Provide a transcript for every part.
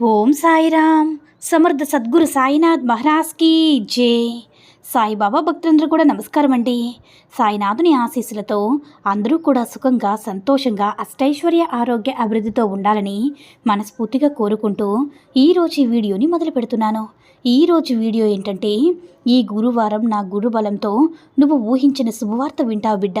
ఓం సాయిరామ్. సమర్థ సద్గురు సాయినాథ్ మహారాజ్కి జై. సాయిబాబా భక్తులందరూ కూడా నమస్కారం అండి. సాయినాథుని ఆశీస్సులతో అందరూ కూడా సుఖంగా సంతోషంగా అష్టైశ్వర్య ఆరోగ్య అభివృద్ధితో ఉండాలని మనస్ఫూర్తిగా కోరుకుంటూ ఈరోజు ఈ వీడియోని మొదలు పెడుతున్నాను. ఈరోజు వీడియో ఏంటంటే ఈ గురువారం నా గురుబలంతో నువ్వు ఊహించిన శుభవార్త వింటావు బిడ్డ.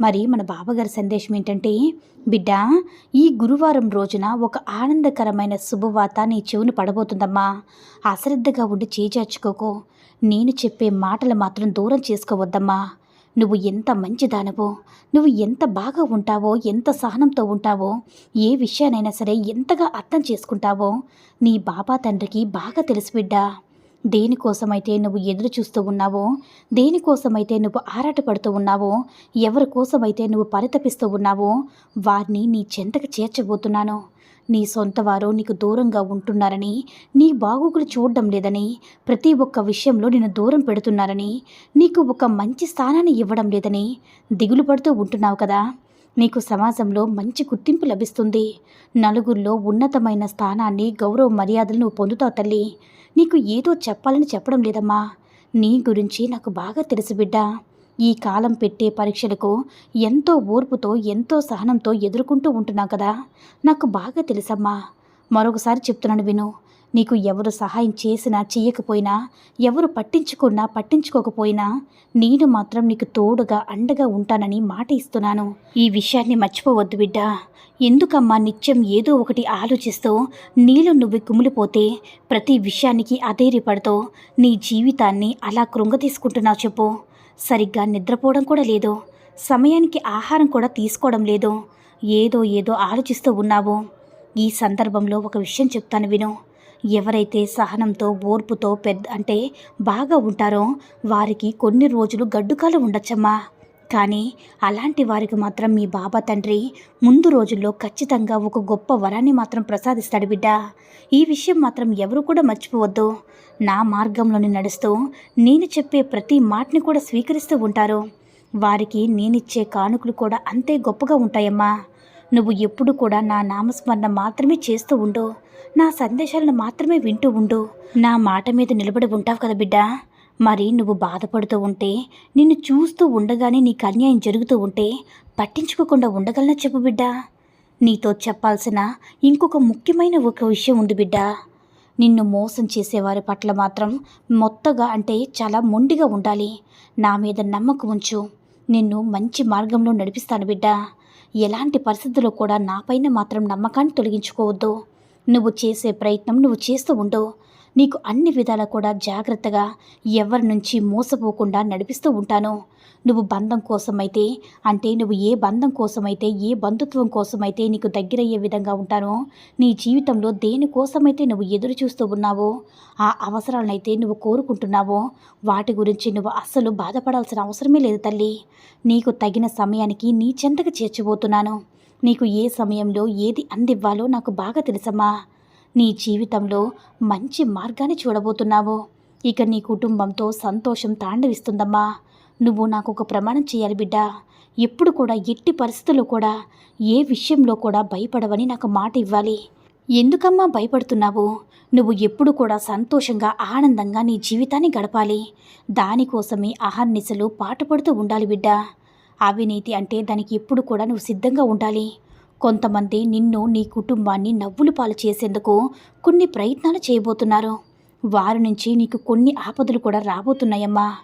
మరి మన బాబాగారి సందేశం ఏంటంటే బిడ్డ ఈ గురువారం రోజున ఒక ఆనందకరమైన శుభవార్త నీ చెవును పడబోతుందమ్మా. అశ్రద్ధగా ఉండి చేజార్చుకోకు. నేను చెప్పే మాటలు మాత్రం దూరం చేసుకోవద్దమ్మా. నువ్వు ఎంత మంచిదానవో నువ్వు ఎంత బాగా ఉంటావో ఎంత సహనంతో ఉంటావో ఏ విషయానైనా సరే ఎంతగా అర్థం చేసుకుంటావో నీ బాబా తండ్రికి బాగా తెలుసు బిడ్డా. దేనికోసమైతే నువ్వు ఎదురు చూస్తూ ఉన్నావో దేనికోసమైతే నువ్వు ఆరాటపడుతూ ఉన్నావో ఎవరి కోసమైతే నువ్వు పరితపిస్తూ ఉన్నావో వారిని నీ చెంతకు చేర్చబోతున్నాను. నీ సొంత వారు నీకు దూరంగా ఉంటున్నారని నీ బాగోగులు చూడడం లేదని ప్రతి ఒక్క విషయంలో నిన్ను దూరం పెడుతున్నారని నీకు ఒక మంచి స్థానాన్ని ఇవ్వడం లేదని దిగులు పడుతూ ఉంటున్నావు కదా. నీకు సమాజంలో మంచి గుర్తింపు లభిస్తుంది. నలుగురిలో ఉన్నతమైన స్థానాన్ని గౌరవ మర్యాదలు నువ్వు పొందుతావు తల్లి. నీకు ఏదో చెప్పాలని చెప్పడం లేదమ్మా. నీ గురించి నాకు బాగా తెలుసు బిడ్డ. ఈ కాలం పెట్టే పరీక్షలకు ఎంతో ఓర్పుతో ఎంతో సహనంతో ఎదుర్కొంటూ ఉంటున్నావు కదా. నాకు బాగా తెలుసమ్మా. మరొకసారి చెప్తున్నాను విను. నీకు ఎవరు సహాయం చేసినా చేయకపోయినా ఎవరు పట్టించుకున్నా పట్టించుకోకపోయినా నేను మాత్రం నీకు తోడుగా అండగా ఉంటానని మాట ఇస్తున్నాను. ఈ విషయాన్ని మర్చిపోవద్దు బిడ్డ. ఎందుకమ్మా నిత్యం ఏదో ఒకటి ఆలోచిస్తూ నీలో నువ్వు కుమిలిపోతే ప్రతి విషయానికి అధైర్యపడుతూ నీ జీవితాన్ని అలా కృంగతీసుకుంటున్నావు చెప్పు. సరిగ్గా నిద్రపోవడం కూడా లేదు. సమయానికి ఆహారం కూడా తీసుకోవడం లేదు. ఏదో ఏదో ఆలోచిస్తూ ఉన్నావు. ఈ సందర్భంలో ఒక విషయం చెప్తాను విను. ఎవరైతే సహనంతో ఓర్పుతో పెద్ద అంటే బాగా ఉంటారో వారికి కొన్ని రోజులు గడ్డుకాలు ఉండొచ్చమ్మా. కానీ అలాంటి వారికి మాత్రం మీ బాబా తండ్రి ముందు రోజుల్లో ఖచ్చితంగా ఒక గొప్ప వరాన్ని మాత్రం ప్రసాదిస్తాడు బిడ్డ. ఈ విషయం మాత్రం ఎవరు కూడా మర్చిపోవద్దు. నా మార్గంలోని నడుస్తూ నేను చెప్పే ప్రతి మాటని కూడా స్వీకరిస్తూ ఉంటారు. వారికి నేనిచ్చే కానుకలు కూడా అంతే గొప్పగా ఉంటాయమ్మా. నువ్వు ఎప్పుడు కూడా నా నామస్మరణ మాత్రమే చేస్తూ ఉండు. నా సందేశాలను మాత్రమే వింటూ ఉండు. నా మాట మీద నిలబడి ఉంటావు కదా బిడ్డ. మరి నువ్వు బాధపడుతూ ఉంటే నిన్ను చూస్తూ ఉండగానే నీకు అన్యాయం జరుగుతూ ఉంటే పట్టించుకోకుండా ఉండగలనా చెప్పు బిడ్డ. నీతో చెప్పాల్సిన ఇంకొక ముఖ్యమైన ఒక విషయం ఉంది బిడ్డ. నిన్ను మోసం చేసేవారి పట్ల మాత్రం మొత్తగా అంటే చాలా మొండిగా ఉండాలి. నా మీద నమ్మకం ఉంచు. నిన్ను మంచి మార్గంలో నడిపిస్తాను బిడ్డ. ఎలాంటి పరిస్థితుల్లో కూడా నాపైన మాత్రం నమ్మకాన్ని తొలగించుకోవద్దు. నువ్వు చేసే ప్రయత్నం నువ్వు చేస్తూ ఉండు నీకు అన్ని విధాలా కూడా జాగ్రత్తగా ఎవరి నుంచి మోసపోకుండా నడిపిస్తూ ఉంటాను. నువ్వు బంధం కోసమైతే అంటే నువ్వు ఏ బంధం కోసమైతే ఏ బంధుత్వం కోసమైతే నీకు దగ్గరయ్యే విధంగా ఉంటానో నీ జీవితంలో దేనికోసమైతే నువ్వు ఎదురు చూస్తూ ఉన్నావో ఆ అవసరాలనైతే నువ్వు కోరుకుంటున్నావో వాటి గురించి నువ్వు అస్సలు బాధపడాల్సిన అవసరమే లేదు తల్లి. నీకు తగిన సమయానికి నీ చెంతకు చేర్చబోతున్నాను. నీకు ఏ సమయంలో ఏది అందివ్వాలో నాకు బాగా తెలుసమ్మా. నీ జీవితంలో మంచి మార్గాన్ని చూడబోతున్నావు. ఇక నీ కుటుంబంతో సంతోషం తాండవిస్తుందమ్మా. నువ్వు నాకు ఒక ప్రమాణం చేయాలి బిడ్డ. ఎప్పుడు కూడా ఎట్టి పరిస్థితుల్లో కూడా ఏ విషయంలో కూడా భయపడవని నాకు మాట ఇవ్వాలి. ఎందుకమ్మా భయపడుతున్నావు? నువ్వు ఎప్పుడు కూడా సంతోషంగా ఆనందంగా నీ జీవితాన్ని గడపాలి. దానికోసమే అహర్నిశలు పాటుపడుతూ ఉండాలి బిడ్డ. అవినీతి అంటే దానికి ఎప్పుడు కూడా నువ్వు సిద్ధంగా ఉండాలి. కొంతమంది నిన్ను నీ కుటుంబాన్ని నవ్వులు పాలు చేసేందుకు కొన్ని ప్రయత్నాలు చేయబోతున్నారు. వారి నుంచి నీకు కొన్ని ఆపదలు కూడా రాబోతున్నాయమ్మా.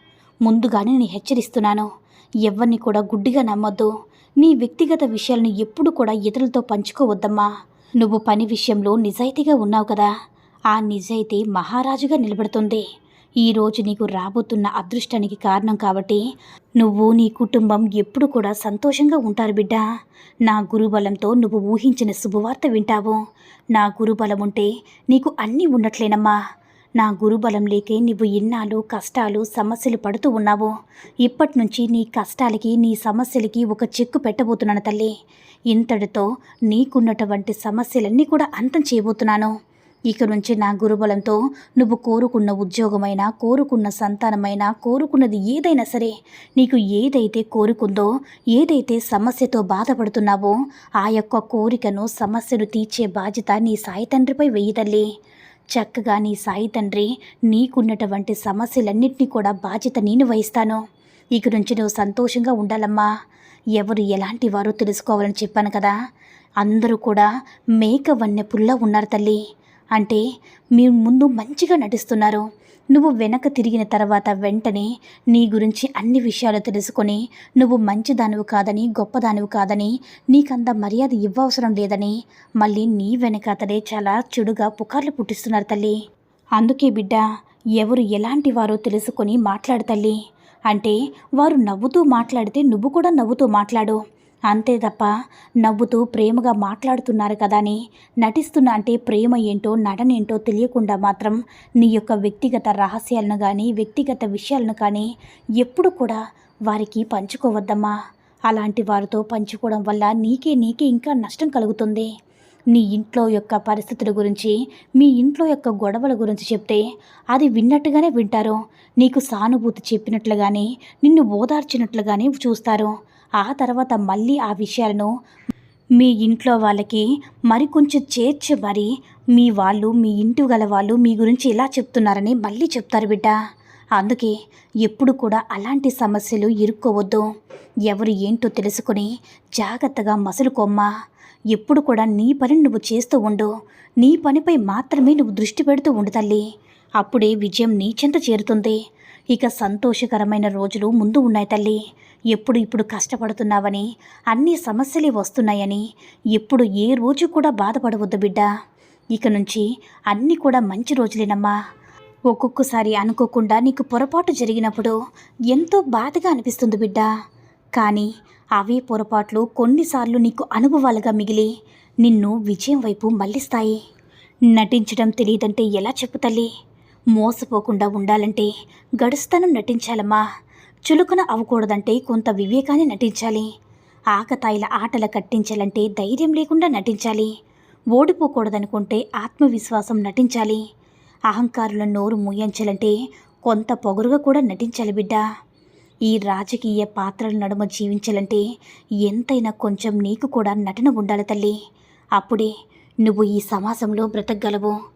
ముందుగానే నేను హెచ్చరిస్తున్నాను. ఎవరిని కూడా గుడ్డిగా నమ్మొద్దు. నీ వ్యక్తిగత విషయాలను ఎప్పుడు కూడా ఇతరులతో పంచుకోవద్దమ్మా. నువ్వు పని విషయంలో నిజాయితీగా ఉన్నావు కదా. ఆ నిజాయితీ మహారాజుగా నిలబడుతుంది. ఈరోజు నీకు రాబోతున్న అదృష్టానికి కారణం కాబట్టి నువ్వు నీ కుటుంబం ఎప్పుడు కూడా సంతోషంగా ఉంటారు బిడ్డ. నా గురుబలంతో నువ్వు ఊహించిన శుభవార్త వింటావు. నా గురుబలం ఉంటే నీకు అన్నీ ఉన్నట్లేనమ్మా. నా గురుబలం లేకే నువ్వు ఇన్నాళ్ళు కష్టాలు సమస్యలు పడుతూ ఉన్నావు. ఇప్పటి నుంచి నీ కష్టాలకి నీ సమస్యలకి ఒక చెక్కు పెట్టబోతున్నాను తల్లి. ఇంతటితో నీకున్నటువంటి సమస్యలన్నీ కూడా అంతం చేయబోతున్నాను. ఇక నుంచి నా గురుబలంతో నువ్వు కోరుకున్న ఉద్యోగమైనా కోరుకున్న సంతానమైనా కోరుకున్నది ఏదైనా సరే నీకు ఏదైతే కోరుకుందో ఏదైతే సమస్యతో బాధపడుతున్నావో ఆ యొక్క కోరికను సమస్యను తీర్చే బాధ్యత నీ సాయి తండ్రిపై వెయ్యి తల్లి. చక్కగా నీ సాయి తండ్రి నీకున్నటువంటి సమస్యలన్నింటినీ కూడా బాధ్యత నేను వహిస్తాను. ఇక నుంచి నువ్వు సంతోషంగా ఉండాలమ్మా. ఎవరు ఎలాంటి వారో తెలుసుకోవాలని చెప్పాను కదా. అందరూ కూడా మేక వన్నె పుల్ల ఉన్నారు తల్లి. అంటే మీ ముందు మంచిగా నటిస్తున్నారు. నువ్వు వెనక తిరిగిన తర్వాత వెంటనే నీ గురించి అన్ని విషయాలు తెలుసుకొని నువ్వు మంచిదానివి కాదని గొప్పదానివి కాదని నీకంత మర్యాద ఇవ్వవసరం లేదని మళ్ళీ నీ వెనక అతడే చాలా చెడుగా పుకార్లు పుట్టిస్తున్నారు తల్లి. అందుకే బిడ్డ ఎవరు ఎలాంటి వారో తెలుసుకొని మాట్లాడు తల్లి. అంటే వారు నవ్వుతూ మాట్లాడితే నువ్వు కూడా నవ్వుతూ మాట్లాడు. అంతే తప్ప నవ్వుతూ ప్రేమగా మాట్లాడుతున్నారు కదా అని. నటిస్తున్న అంటే ప్రేమ ఏంటో నటన ఏంటో తెలియకుండా మాత్రం నీ యొక్క వ్యక్తిగత రహస్యాలను కానీ వ్యక్తిగత విషయాలను కానీ ఎప్పుడు కూడా వారికి పంచుకోవద్దమ్మా. అలాంటి వారితో పంచుకోవడం వల్ల నీకే నీకే ఇంకా నష్టం కలుగుతుంది. నీ ఇంట్లో యొక్క పరిస్థితుల గురించి మీ ఇంట్లో యొక్క గొడవల గురించి చెప్తే అది విన్నట్టుగానే వింటారు. నీకు సానుభూతి చెప్పినట్లుగానే నిన్ను ఓదార్చినట్లుగానే చూస్తారు. ఆ తర్వాత మళ్ళీ ఆ విషయాలను మీ ఇంట్లో వాళ్ళకి మరికొంచెం చేర్చి మరి మీ వాళ్ళు మీ ఇంటి గల వాళ్ళు మీ గురించి ఇలా చెప్తున్నారని మళ్ళీ చెప్తారు బిడ్డ. అందుకే ఎప్పుడు కూడా అలాంటి సమస్యలు ఇరుక్కోవద్దు. ఎవరు ఏంటో తెలుసుకొని జాగ్రత్తగా మసులుకోమ్మా. ఎప్పుడు కూడా నీ పని నువ్వు చేస్తూ ఉండు. నీ పనిపై మాత్రమే నువ్వు దృష్టి పెడుతూ ఉండు తల్లి. అప్పుడే విజయం నీ చెంత చేరుతుంది. ఇక సంతోషకరమైన రోజులు ముందు ఉన్నాయి తల్లి. ఎప్పుడు ఇప్పుడు కష్టపడుతున్నావని అన్ని సమస్యలే వస్తున్నాయని ఎప్పుడు ఏ రోజు కూడా బాధపడవద్దు బిడ్డ. ఇక నుంచి అన్నీ కూడా మంచి రోజులేనమ్మా. ఒక్కొక్కసారి అనుకోకుండా నీకు పొరపాటు జరిగినప్పుడు ఎంతో బాధగా అనిపిస్తుంది బిడ్డ. కానీ అవే పొరపాట్లు కొన్నిసార్లు నీకు అనుభవాలుగా మిగిలి నిన్ను విజయం వైపు మళ్ళిస్తాయి. నటించడం తెలియదంటే ఎలా చెప్పు తల్లి? మోసపోకుండా ఉండాలంటే గడుస్తనం నటించాలమ్మా. చులుకన అవ్వకూడదంటే కొంత వివేకాన్ని నటించాలి. ఆకతాయిల ఆటల కట్టించాలంటే ధైర్యం లేకుండా నటించాలి. ఓడిపోకూడదనుకుంటే ఆత్మవిశ్వాసం నటించాలి. అహంకారుల నోరు మూయించాలంటే కొంత పొగరుగా కూడా నటించాలి బిడ్డ. ఈ రాజకీయ పాత్రల నడుమ జీవించాలంటే ఎంతైనా కొంచెం నీకు కూడా నటన ఉండాలి తల్లి. అప్పుడే నువ్వు ఈ సమాజంలో బ్రతకగలవు.